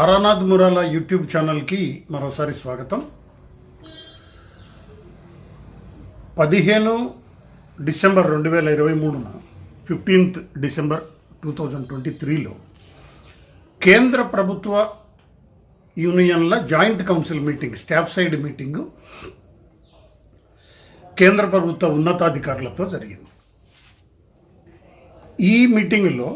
Taranath Murala YouTube ఛానల్కి మరోసారి స్వాగతం. పదిహేను డిసెంబర్ రెండు వేల ఇరవై మూడున fifteenth December two thousand twenty త్రీలో కేంద్ర ప్రభుత్వ యూనియన్ల joint council meeting staff side meeting కేంద్ర ప్రభుత్వ ఉన్నతాధికారులతో జరిగింది. ఈ మీటింగ్లో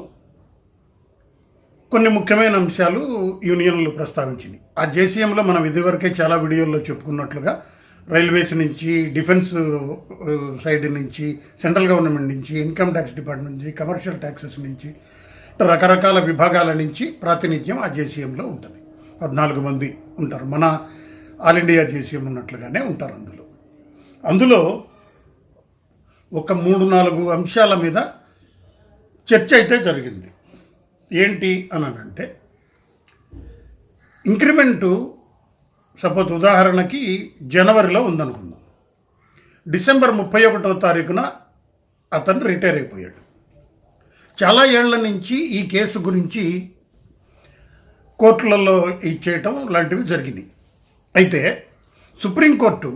కొన్ని ముఖ్యమైన అంశాలు యూనియన్లు ప్రస్తావించింది. ఆ జేసీఎంలో మనం ఇదివరకే చాలా వీడియోల్లో చెప్పుకున్నట్లుగా రైల్వేస్ నుంచి డిఫెన్స్ సైడ్ నుంచి సెంట్రల్ గవర్నమెంట్ నుంచి ఇన్కమ్ ట్యాక్స్ డిపార్ట్మెంట్ నుంచి కమర్షియల్ ట్యాక్సెస్ నుంచి రకరకాల విభాగాల నుంచి ప్రాతినిధ్యం ఆ జేసీఎంలో ఉంటుంది. పద్నాలుగు మంది ఉంటారు. మన ఆల్ ఇండియా జేసీఎం ఉన్నట్లుగానే ఉంటారు అందులో. అందులో ఒక మూడు నాలుగు అంశాల మీద చర్చ అయితే జరిగింది. ఏంటి అని అంటే ఇంక్రిమెంటు సపోజ్ ఉదాహరణకి జనవరిలో ఉందనుకుందాం. డిసెంబర్ ముప్పై ఒకటో తారీఖున అతను రిటైర్ అయిపోయాడు. చాలా ఏళ్ళ నుంచి ఈ కేసు గురించి కోర్టులలో ఇచ్చేయటం లాంటివి జరిగింది అయితే సుప్రీంకోర్టు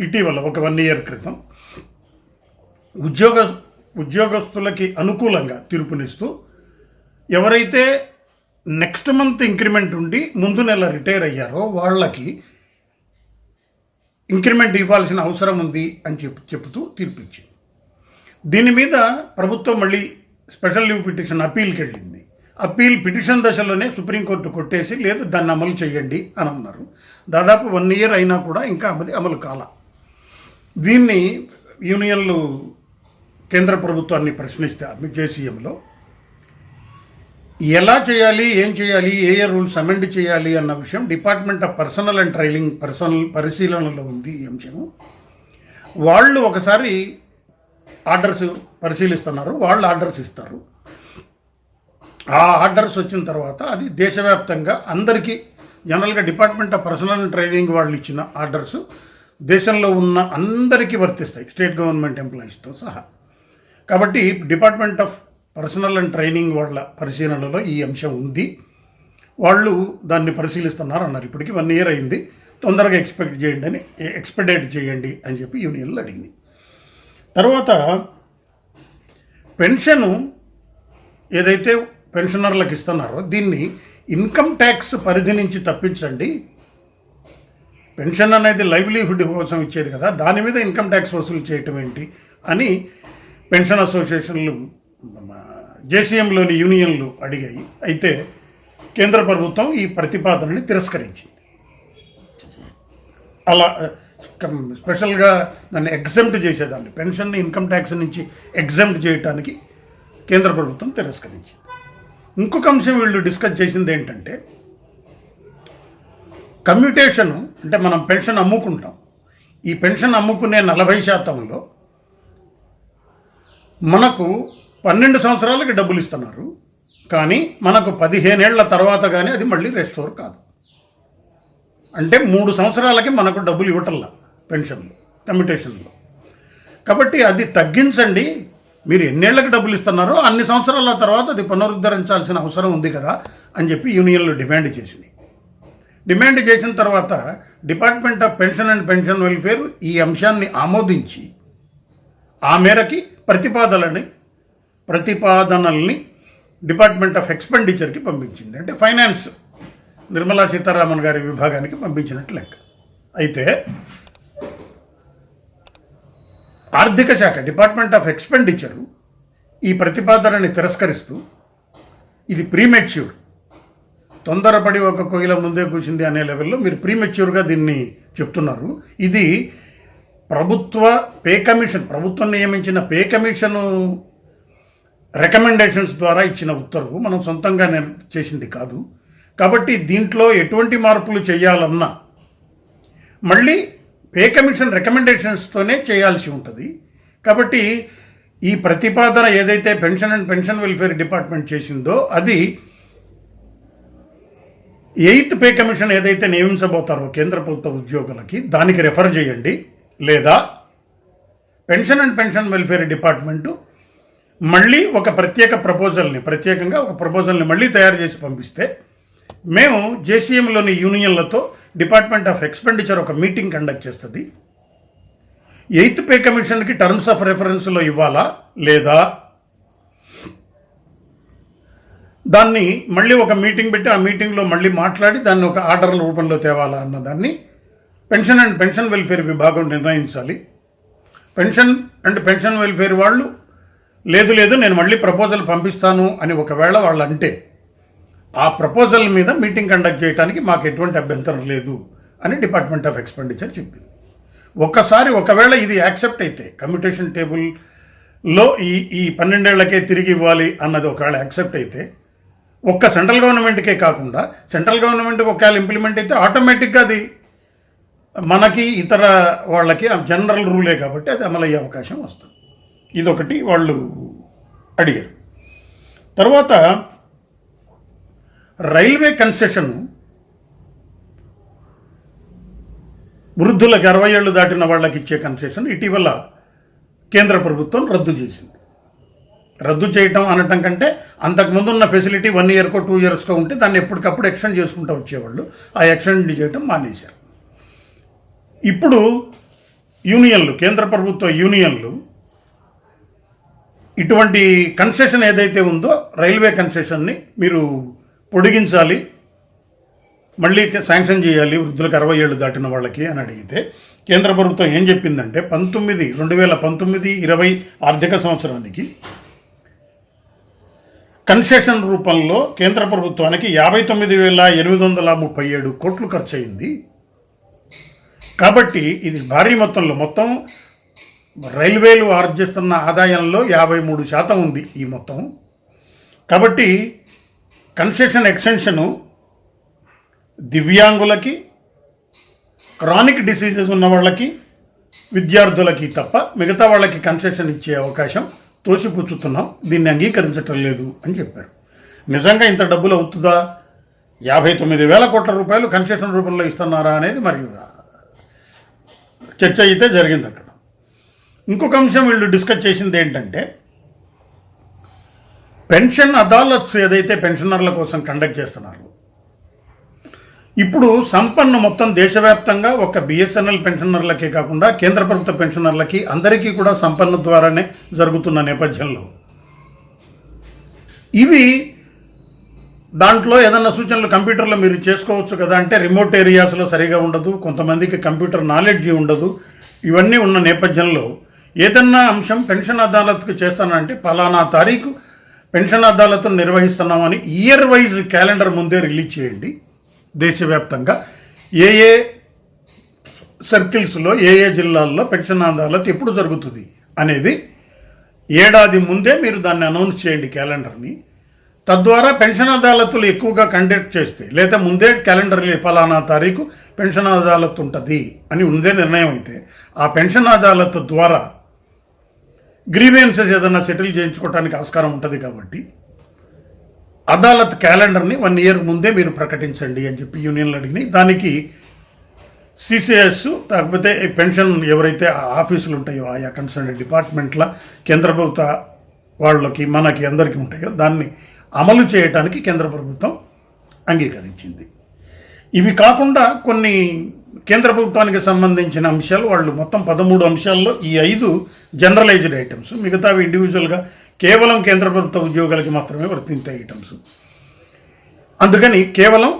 ఇటీవల ఒక వన్ ఇయర్ క్రితం ఉద్యోగ ఉద్యోగస్తులకి అనుకూలంగా తీర్పునిస్తూ ఎవరైతే నెక్స్ట్ మంత్ ఇంక్రిమెంట్ ఉండి ముందు నెల రిటైర్ అయ్యారో వాళ్ళకి ఇంక్రిమెంట్ ఇవ్వాల్సిన అవసరం ఉంది అని చెప్పు చెబుతూ తీర్పిచ్చింది. దీని మీద ప్రభుత్వం మళ్ళీ స్పెషల్ లీవ్ పిటిషన్ అప్పీల్కి వెళ్ళింది అప్పీల్ పిటిషన్ దశలోనే సుప్రీంకోర్టు కొట్టేసి లేదు దాన్ని అమలు చేయండి అని అన్నారు. దాదాపు వన్ ఇయర్ అయినా కూడా ఇంకా అది అమలు కాల. దీన్ని యూనియన్లు కేంద్ర ప్రభుత్వాన్ని ప్రశ్నిస్తే జేసీఎంలో ఎలా చేయాలి ఏం చేయాలి ఏ ఏ రూల్స్ అమెండ్ చేయాలి అన్న విషయం department of personnel and training personnel పరిశీలనలో ఉంది ఈ అంశము. వాళ్ళు ఒకసారి ఆర్డర్స్ పరిశీలిస్తున్నారు వాళ్ళు ఆర్డర్స్ ఇస్తారు. ఆ ఆర్డర్స్ వచ్చిన తర్వాత అది దేశవ్యాప్తంగా అందరికీ జనరల్గా department of personnel and training వాళ్ళు ఇచ్చిన ఆర్డర్స్ దేశంలో ఉన్న అందరికీ వర్తిస్తాయి స్టేట్ గవర్నమెంట్ ఎంప్లాయీస్తో సహా. కాబట్టి department of personnel and training వాళ్ళ పరిశీలనలో ఈ అంశం ఉంది. వాళ్ళు దాన్ని పరిశీలిస్తున్నారు అన్నారు ఇప్పటికి వన్ ఇయర్ అయింది. తొందరగా ఎక్స్పెక్ట్ చేయండి అని ఎక్స్పెక్టేట్ చేయండి అని చెప్పి యూనియన్లు అడిగింది. తర్వాత పెన్షను ఏదైతే పెన్షనర్లకు ఇస్తున్నారో దీన్ని ఇన్కమ్ ట్యాక్స్ పరిధి నుంచి తప్పించండి. పెన్షన్ అనేది లైవ్లీహుడ్ కోసం ఇచ్చేది కదా దాని మీద ఇన్కమ్ ట్యాక్స్ వసూలు చేయటం ఏంటి అని పెన్షన్ అసోసియేషన్లు జేసీఎంలోని యూనియన్లు అడిగాయి. అయితే కేంద్ర ప్రభుత్వం ఈ ప్రతిపాదనని తిరస్కరించింది. అలా స్పెషల్గా దాన్ని ఎగ్జెంప్ట్ చేసేదాన్ని. పెన్షన్ని ఇన్కమ్ ట్యాక్స్ నుంచి ఎగ్జెంప్ట్ చేయడానికి కేంద్ర ప్రభుత్వం తిరస్కరించింది. ఇంకొక అంశం వీళ్ళు డిస్కస్ చేసింది ఏంటంటే కమ్యూటేషన్ అంటే మనం పెన్షన్ అమ్ముకుంటాం. ఈ పెన్షన్ అమ్ముకునే నలభై శాతంలో మనకు పన్నెండు సంవత్సరాలకి డబ్బులు ఇస్తున్నారు. కానీ మనకు పదిహేనేళ్ళ తర్వాత కానీ అది మళ్ళీ రెస్టోర్ కాదు. అంటే మూడు సంవత్సరాలకి మనకు డబ్బులు ఇవ్వటల్లా పెన్షన్లు కమ్యూటేషన్లో కాబట్టి అది తగ్గించండి. మీరు ఎన్నేళ్ళకు డబ్బులు ఇస్తున్నారో అన్ని సంవత్సరాల తర్వాత అది పునరుద్ధరించాల్సిన అవసరం ఉంది కదా అని చెప్పి యూనియన్లు డిమాండ్ చేసింది డిమాండ్ చేసిన తర్వాత department of pension and pension welfare ఈ అంశాన్ని ఆమోదించి ఆ మేరకి ప్రతిపాదనని ప్రతిపాదనల్ని డిపార్ట్మెంట్ ఆఫ్ ఎక్స్పెండిచర్కి పంపించింది. అంటే ఫైనాన్స్ నిర్మలా సీతారామన్ గారి విభాగానికి పంపించినట్టు లెక్క. అయితే ఆర్థిక శాఖ డిపార్ట్మెంట్ ఆఫ్ ఎక్స్పెండిచరు ఈ ప్రతిపాదనని తిరస్కరిస్తూ ఇది ప్రీమెచ్యూర్. తొందరపడి ఒక కొయ్యల ముందే కూర్చుంది అనే లెవెల్లో మీరు ప్రీమెచ్యూర్గా దీన్ని చెప్తున్నారు. ఇది ప్రభుత్వ పే కమిషన్ ప్రభుత్వం నియమించిన పే కమిషను రికమెండేషన్స్ ద్వారా ఇచ్చిన ఉత్తర్వు మనం సొంతంగా చేసింది కాదు. కాబట్టి దీంట్లో ఎటువంటి మార్పులు చేయాలన్నా మళ్ళీ పే కమిషన్ రికమెండేషన్స్తోనే చేయాల్సి ఉంటుంది. కాబట్టి ఈ ప్రతిపాదన ఏదైతే pension and pension welfare department చేసిందో అది ఎయిత్ పే కమిషన్ ఏదైతే నియమించబోతారో కేంద్ర ప్రభుత్వ ఉద్యోగులకి దానికి రెఫర్ చేయండి. లేదా pension and pension welfare department మళ్ళీ ఒక ప్రత్యేక ప్రపోజల్ని ప్రత్యేకంగా ఒక ప్రపోజల్ని మళ్ళీ తయారు చేసి పంపిస్తే మేము జేసీఎంలోని యూనియన్లతో డిపార్ట్మెంట్ ఆఫ్ ఎక్స్పెండిచర్ ఒక మీటింగ్ కండక్ట్ చేస్తుంది. ఎయిత్ పే కమిషన్కి టర్మ్స్ ఆఫ్ రెఫరెన్స్లో ఇవ్వాలా లేదా? దాన్ని మళ్ళీ ఒక మీటింగ్ పెట్టి ఆ మీటింగ్లో మళ్ళీ మాట్లాడి దాన్ని ఒక ఆర్డర్ల రూపంలో తేవాలా అన్న దాన్ని పెన్షన్ అండ్ పెన్షన్ వెల్ఫేర్ విభాగం నిర్ణయించాలి. పెన్షన్ అండ్ పెన్షన్ వెల్ఫేర్ వాళ్ళు లేదు లేదు నేను మళ్ళీ ప్రపోజల్ పంపిస్తాను అని ఒకవేళ వాళ్ళు అంటే ఆ ప్రపోజల్ మీద మీటింగ్ కండక్ట్ చేయడానికి మాకు ఎటువంటి అభ్యంతరం లేదు అని డిపార్ట్మెంట్ ఆఫ్ ఎక్స్పెండిచర్ చెప్పింది. ఒక్కసారి ఒకవేళ ఇది యాక్సెప్ట్ అయితే కమ్యూటేషన్ టేబుల్లో ఈ ఈ పన్నెండేళ్ళకే తిరిగి ఇవ్వాలి అన్నది ఒకవేళ యాక్సెప్ట్ అయితే ఒక్క సెంట్రల్ గవర్నమెంట్కే కాకుండా సెంట్రల్ గవర్నమెంట్ ఒకవేళ ఇంప్లిమెంట్ అయితే ఆటోమేటిక్గా అది మనకి ఇతర వాళ్ళకి జనరల్ రూలే కాబట్టి అది అమలయ్యే అవకాశం వస్తుంది. ఇదొకటి వాళ్ళు అడిగారు. తర్వాత రైల్వే కన్సెషన్ వృద్ధులకు అరవై ఏళ్ళు దాటిన వాళ్ళకి ఇచ్చే కన్సెషన్ ఇటీవల కేంద్ర ప్రభుత్వం రద్దు చేసింది. రద్దు చేయటం అనటం కంటే అంతకుముందు ఉన్న ఫెసిలిటీ వన్ ఇయర్కో టూ ఇయర్స్కో ఉంటే దాన్ని ఎప్పటికప్పుడు ఎక్స్టెండ్ చేసుకుంటూ వచ్చేవాళ్ళు. ఆ ఎక్స్టెండ్ చేయటం మానేశారు. ఇప్పుడు యూనియన్లు కేంద్ర ప్రభుత్వ యూనియన్లు ఇటువంటి కన్సెషన్ ఏదైతే ఉందో రైల్వే కన్సెషన్ని మీరు పొడిగించాలి మళ్ళీ శాంక్షన్ చేయాలి వృద్ధులకు అరవై ఏళ్ళు దాటిన వాళ్ళకి అని అడిగితే కేంద్ర ప్రభుత్వం ఏం చెప్పిందంటే పంతొమ్మిది రెండు వేల పంతొమ్మిది ఇరవై ఆర్థిక సంవత్సరానికి కన్సెషన్ రూపంలో కేంద్ర ప్రభుత్వానికి యాభై తొమ్మిది వేల ఎనిమిది వందల ముప్పై ఏడు కోట్లు ఖర్చు అయింది కాబట్టి ఇది భారీ మొత్తంలో మొత్తం రైల్వేలు ఆర్జిస్తున్న ఆదాయంలో యాభై మూడు శాతం ఉంది ఈ మొత్తం. కాబట్టి కన్సెషన్ ఎక్స్టెన్షను దివ్యాంగులకి క్రానిక్ డిసీజెస్ ఉన్న వాళ్ళకి విద్యార్థులకి తప్ప మిగతా వాళ్ళకి కన్సెషన్ ఇచ్చే అవకాశం తోసిపుచ్చుతున్నాం. దీన్ని అంగీకరించటం లేదు అని చెప్పారు. నిజంగా ఇంత డబ్బులు అవుతుందా? యాభై తొమ్మిది వేల కోట్ల రూపాయలు కన్సెషన్ రూపంలో ఇస్తున్నారా అనేది మరి చర్చ అయితే జరిగింది అక్కడ ఇంకొక అంశం వీళ్ళు డిస్కస్ చేసింది ఏంటంటే పెన్షన్ అదాలత్స్ ఏదైతే పెన్షనర్ల కోసం కండక్ట్ చేస్తున్నారు ఇప్పుడు సంపన్న మొత్తం దేశవ్యాప్తంగా ఒక బిఎస్ఎన్ఎల్ పెన్షనర్లకే కాకుండా కేంద్ర ప్రభుత్వ పెన్షనర్లకి అందరికీ కూడా సంపన్న ద్వారానే జరుగుతున్న నేపథ్యంలో ఇవి దాంట్లో ఏదన్నా సూచనలు కంప్యూటర్లో మీరు చేసుకోవచ్చు కదా అంటే రిమోట్ ఏరియాస్లో సరిగా ఉండదు కొంతమందికి కంప్యూటర్ నాలెడ్జి ఉండదు ఇవన్నీ ఉన్న నేపథ్యంలో ఏదన్నా అంశం పెన్షన్ అదాలత్కు చేస్తానంటే ఫలానా తారీఖు పెన్షన్ అదాలత్ను నిర్వహిస్తున్నామని ఇయర్ వైజ్ క్యాలెండర్ ముందే రిలీజ్ చేయండి దేశవ్యాప్తంగా. ఏ ఏ సర్కిల్స్లో ఏ ఏ జిల్లాల్లో పెన్షన్ అదాలత్ ఎప్పుడు జరుగుతుంది అనేది ఏడాది ముందే మీరు దాన్ని అనౌన్స్ చేయండి క్యాలెండర్ని. తద్వారా పెన్షన్ అదాలతులు ఎక్కువగా కండక్ట్ చేస్తే లేదా ముందే క్యాలెండర్ ఫలానా తారీఖు పెన్షన్ అదాలత్ ఉంటుంది అని ముందే నిర్ణయం అయితే ఆ పెన్షన్ అదాలత్ ద్వారా గ్రీవెన్సెస్ ఏదైనా సెటిల్ చేయించుకోవడానికి ఆస్కారం ఉంటుంది కాబట్టి అదాలత్ క్యాలెండర్ని వన్ ఇయర్ ముందే మీరు ప్రకటించండి అని చెప్పి యూనియన్లు అడిగినాయి. దానికి సిసిఎస్ కాకపోతే ఈ పెన్షన్ ఎవరైతే ఆ ఆఫీసులు ఉంటాయో ఆయా కన్సర్న్ డిపార్ట్మెంట్ల కేంద్ర ప్రభుత్వ వాళ్ళకి మనకి అందరికీ ఉంటాయో దాన్ని అమలు చేయటానికి కేంద్ర ప్రభుత్వం అంగీకరించింది. ఇవి కాకుండా కొన్ని కేంద్ర ప్రభుత్వానికి సంబంధించిన అంశాలు వాళ్ళు మొత్తం పదమూడు అంశాల్లో ఈ ఐదు జనరలైజ్డ్ ఐటమ్స్ మిగతావి ఇండివిజువల్గా కేవలం కేంద్ర ప్రభుత్వ ఉద్యోగాలకి మాత్రమే వర్తించే ఐటమ్స్ అందుకని కేవలం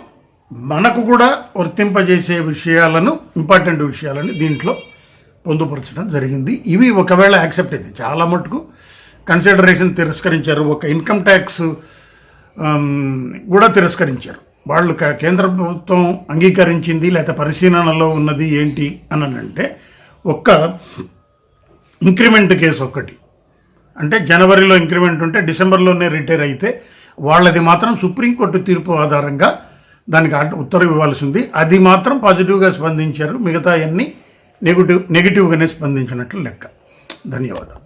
మనకు కూడా వర్తింపజేసే విషయాలను ఇంపార్టెంట్ విషయాలని దీంట్లో పొందుపరచడం జరిగింది. ఇవి ఒకవేళ యాక్సెప్ట్ అయితే చాలా మటుకు కన్సిడరేషన్ తిరస్కరించారు. ఒక ఇన్కమ్ ట్యాక్స్ um, కూడా తిరస్కరించారు. వాళ్ళు కేంద్ర ప్రభుత్వం అంగీకరించింది లేకపోతే పరిశీలనలో ఉన్నది ఏంటి అని అంటే ఒక్క ఇంక్రిమెంట్ కేసు ఒక్కటి. అంటే జనవరిలో ఇంక్రిమెంట్ ఉంటే డిసెంబర్లోనే రిటైర్ అయితే వాళ్ళది మాత్రం సుప్రీంకోర్టు తీర్పు ఆధారంగా దానికి ఉత్తర్వు ఇవ్వాల్సి ఉంది అది మాత్రం పాజిటివ్గా స్పందించారు. మిగతా అన్నీ నెగిటివ్ నెగిటివ్గానే స్పందించినట్లు లెక్క. ధన్యవాదాలు.